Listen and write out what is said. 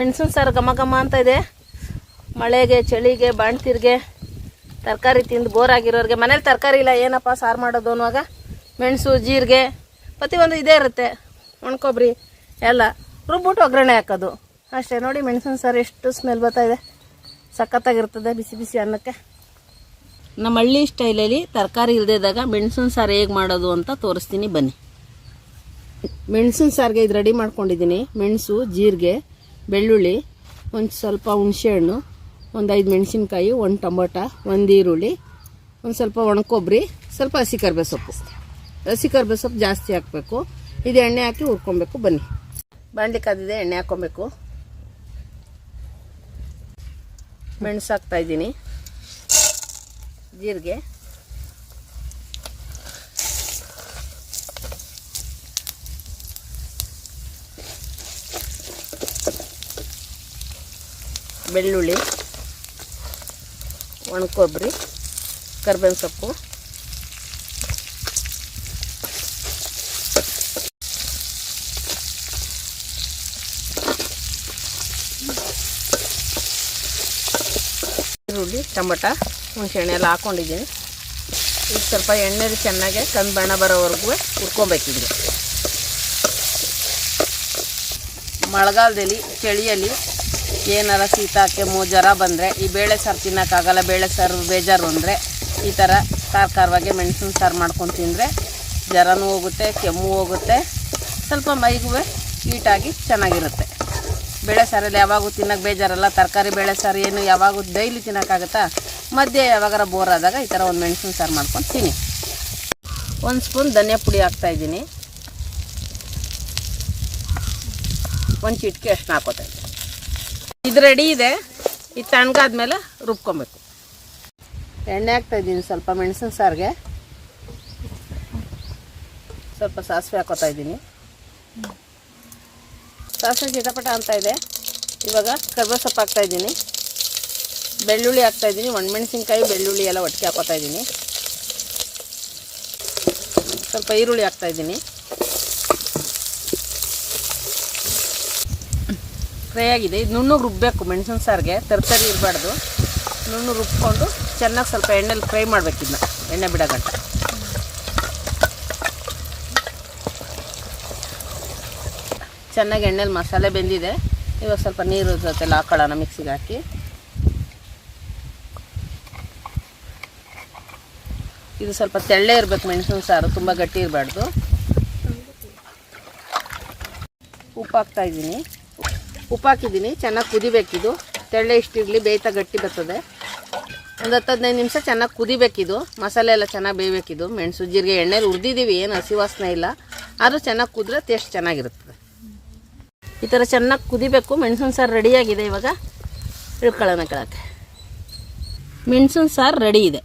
ಮೆಣಸಿನ ಸಾರು ಘಮ ಘಮ ಅಂತ ಇದೆ. ಮಳೆಗೆ ಚಳಿಗೆ ಬಾಣ್ತಿರ್ಗೆ ತರಕಾರಿ ತಿಂದು ಬೋರ್ ಆಗಿರೋರಿಗೆ. ಮನೇಲಿ ತರಕಾರಿ ಇಲ್ಲ ಏನಪ್ಪ ಸಾರು ಮಾಡೋದು ಅನ್ನುವಾಗ? ಮೆಣಸು ಜೀರಿಗೆ ಪ್ರತಿಯೊಂದು ಇದೇ ಇರುತ್ತೆ. ಒಣ್ಕೊಬ್ರಿ ಎಲ್ಲ. ರುಬ್ಬಿಟ್ಟು ಒಗ್ಗರಣೆ ಹಾಕೋದು. ಅಷ್ಟೇ ನೋಡಿ ಮೆಣಸಿನ ಸಾರು ಎಷ್ಟು ಸ್ಮೆಲ್ ಬರ್ತಾಯಿದೆ ಇದೆ. ಸಖತ್ತಾಗಿರ್ತದೆ ಬಿಸಿ ಬಿಸಿ ಅನ್ನಕ್ಕೆ. ನಮ್ಮ ಹಳ್ಳಿ ಸ್ಟೈಲಲ್ಲಿ ತರಕಾರಿ ಇಲ್ಲದಿದ್ದಾಗ ಮೆಣಸಿನ ಸಾರು ಹೇಗೆ ಮಾಡೋದು ಅಂತ ತೋರಿಸ್ತೀನಿ ಬನ್ನಿ. ಮೆಣಸಿನ ಸಾರಿಗೆ ಇದು ರೆಡಿ ಮಾಡ್ಕೊಂಡಿದ್ದೀನಿ. ಮೆಣಸು ಜೀರಿಗೆ ಬೆಳ್ಳುಳ್ಳಿ, ಒಂದು ಸ್ವಲ್ಪ ಹುಣಸೆಹಣ್ಣು, ಒಂದು ಐದು ಮೆಣಸಿನ್ಕಾಯಿ, ಒಂದು ಟೊಮೊಟ, ಒಂದು ಈರುಳ್ಳಿ, ಒಂದು ಸ್ವಲ್ಪ ಒಣಕೊಬ್ಬರಿ, ಸ್ವಲ್ಪ ಹಸಿ ಕರಿಬೇವು ಸೊಪ್ಪು ಹಸಿ ಕರಿಬೇವು ಸೊಪ್ಪು ಜಾಸ್ತಿ ಹಾಕಬೇಕು. ಇದು ಎಣ್ಣೆ ಹಾಕಿ ಹುರ್ಕೊಬೇಕು ಬನ್ನಿ. ಬಾಣಲಿ ಕಾದಿದೆ ಎಣ್ಣೆ ಹಾಕ್ಕೊಬೇಕು. ಮೆಣಸು ಹಾಕ್ತಾ ಇದ್ದೀನಿ. ಜೀರಿಗೆ. ಬೆಳ್ಳುಳ್ಳಿ ಒಣಕೊಬ್ಬರಿ ಕರ್ಬೇವಿನ ಸೊಪ್ಪು. ಈರುಳ್ಳಿ, ಟೊಮಟ, ಹುಣಸೆಹಣ್ಣೆ ಎಲ್ಲ ಹಾಕ್ಕೊಂಡಿದ್ದೀನಿ ಈಗ ಸ್ವಲ್ಪ ಎಣ್ಣೆಲಿ ಚೆನ್ನಾಗೆ ಕಂದು ಬಣ್ಣ ಬರೋವರೆಗೂ ಹುರ್ಕೊಬೇಕಿದೆ ಮಳೆಗಾಲದಲ್ಲಿ ಚಳಿಯಲ್ಲಿ ಏನಾರ ಶೀತ ಕೆಮ್ಮು ಜ್ವರ ಬಂದರೆ, ಈ ಬೇಳೆ ಸಾರು ತಿನ್ನೋಕ್ಕಾಗಲ್ಲ, ಬೇಳೆ ಸಾರು ಬೇಜಾರು ಅಂದರೆ ಈ ಥರ ಖಾರ ಖಾರವಾಗಿ ಮೆಣಸಿನ ಸಾರು ಮಾಡ್ಕೊಂಡು ತಿಂದರೆ ಜ್ವರನೂ ಹೋಗುತ್ತೆ, ಕೆಮ್ಮು ಹೋಗುತ್ತೆ, ಸ್ವಲ್ಪ ಮೈಗೂ ಹೀಟಾಗಿ ಚೆನ್ನಾಗಿರುತ್ತೆ. ಬೇಳೆ ಸಾರಲ್ಲಿ ಯಾವಾಗೂ ತಿನ್ನೋಕೆ ಬೇಜಾರಲ್ಲ, ತರಕಾರಿ ಬೇಳೆ ಸಾರು ಏನು ಯಾವಾಗೂ ಡೈಲಿ ತಿನ್ನೋಕ್ಕಾಗುತ್ತಾ? ಮಧ್ಯೆ ಯಾವಾಗಾರ ಬೋರ್ ಆದಾಗ ಈ ಥರ ಒಂದು ಮೆಣಸಿನ ಸಾರು ಮಾಡ್ಕೊಂಡು ತಿನ್ನಿ. ಒಂದು ಸ್ಪೂನ್ ಧನಿಯಾ ಪುಡಿ ಹಾಕ್ತಾಯಿದ್ದೀನಿ ಒಂದು ಚಿಟಿಕೆ ಅಷ್ಟು ಹಾಕೋತಾ ಇದ್ದೀನಿ. ಇದು ರೆಡಿ ಇದೆ. ಇದು ತಣ್ಗಾದ್ಮೇಲೆ ರುಬ್ಕೊಬೇಕು. ಎಣ್ಣೆ ಹಾಕ್ತಾ ಇದ್ದೀನಿ ಸ್ವಲ್ಪ ಮೆಣಸಿನ ಸಾರಿಗೆ. ಸ್ವಲ್ಪ ಸಾಸಿವೆ ಹಾಕೋತಾ ಇದ್ದೀನಿ. ಸಾಸಿವೆ ಚಿಟಪಟ ಅಂತ ಇದೆ. ಇವಾಗ ಕರ್ಬೇವು ಸೊಪ್ಪು ಹಾಕ್ತಾ ಇದ್ದೀನಿ. ಬೆಳ್ಳುಳ್ಳಿ ಹಾಕ್ತಾ ಇದ್ದೀನಿ. ಒಣಮೆಣಸಿನ್ಕಾಯಿ, ಬೆಳ್ಳುಳ್ಳಿ ಎಲ್ಲ ಒಟ್ಟಿಗೆ ಹಾಕೋತಾ ಇದ್ದೀನಿ. ಸ್ವಲ್ಪ ಈರುಳ್ಳಿ ಹಾಕ್ತಾ ಫ್ರೈ ಆಗಿದೆ ಇದು ನುಣ್ಣಗೆ ರುಬ್ಬಬೇಕು ಮೆಣಸಿನ ಸಾರಿಗೆ. ತರಕಾರಿ ಇರಬಾರ್ದು. ನುಣ್ಣು ರುಬ್ಕೊಂಡು ಚೆನ್ನಾಗಿ ಸ್ವಲ್ಪ ಎಣ್ಣೆಲಿ ಫ್ರೈ ಮಾಡಬೇಕು ಇದನ್ನ ಎಣ್ಣೆ ಬಿಡೋ ಗಂಟ ಚೆನ್ನಾಗಿ ಎಣ್ಣೆಲಿ ಮಸಾಲೆ ಬೆಂದಿದೆ. ಇವಾಗ ಸ್ವಲ್ಪ ನೀರು ಜೊತೆ ಹಾಕೊಳ್ಳೋಣ ಮಿಕ್ಸಿಗೆ ಹಾಕಿ. ಇದು ಸ್ವಲ್ಪ ತೆಳ್ಳೆ ಇರಬೇಕು ಮೆಣಸಿನ ಸಾರು. ತುಂಬ ಗಟ್ಟಿ ಇರಬಾರ್ದು. ಉಪ್ಪು ಹಾಕ್ತಾ ಇದ್ದೀನಿ. ಉಪ್ಪು ಹಾಕಿದ್ದೀನಿ. ಚೆನ್ನಾಗಿ ಕುದಿಬೇಕಿದು ತೆಳ್ಳೆ ಇಷ್ಟಿರಲಿ ಬೇಯ್ತಾ ಗಟ್ಟಿ ಬರ್ತದೆ. ಒಂದು ಹತ್ತು ಹದಿನೈದು ನಿಮಿಷ ಚೆನ್ನಾಗಿ ಕುದಿಬೇಕಿದು ಮಸಾಲೆ ಎಲ್ಲ ಚೆನ್ನಾಗಿ ಬೇಯಬೇಕಿದು ಮೆಣಸು, ಜೀರಿಗೆ, ಎಣ್ಣೆಲಿ ಉರಿದಿದ್ದೀವಿ ಏನು ಹಸಿ ವಾಸನೆ ಇಲ್ಲ. ಆದರೂ ಚೆನ್ನಾಗಿ ಕುದ್ರೆ ಟೇಸ್ಟ್ ಚೆನ್ನಾಗಿರುತ್ತದೆ. ಈ ಥರ ಚೆನ್ನಾಗಿ ಕುದಿಬೇಕು. ಮೆಣಸಿನ ಸಾರು ರೆಡಿಯಾಗಿದೆ ಇವಾಗ. ಇಳ್ಕೊಳ್ಳೋಣ ಕೆಳಕ್ಕೆ. ಮೆಣಸಿನ ಸಾರು ರೆಡಿ ಇದೆ.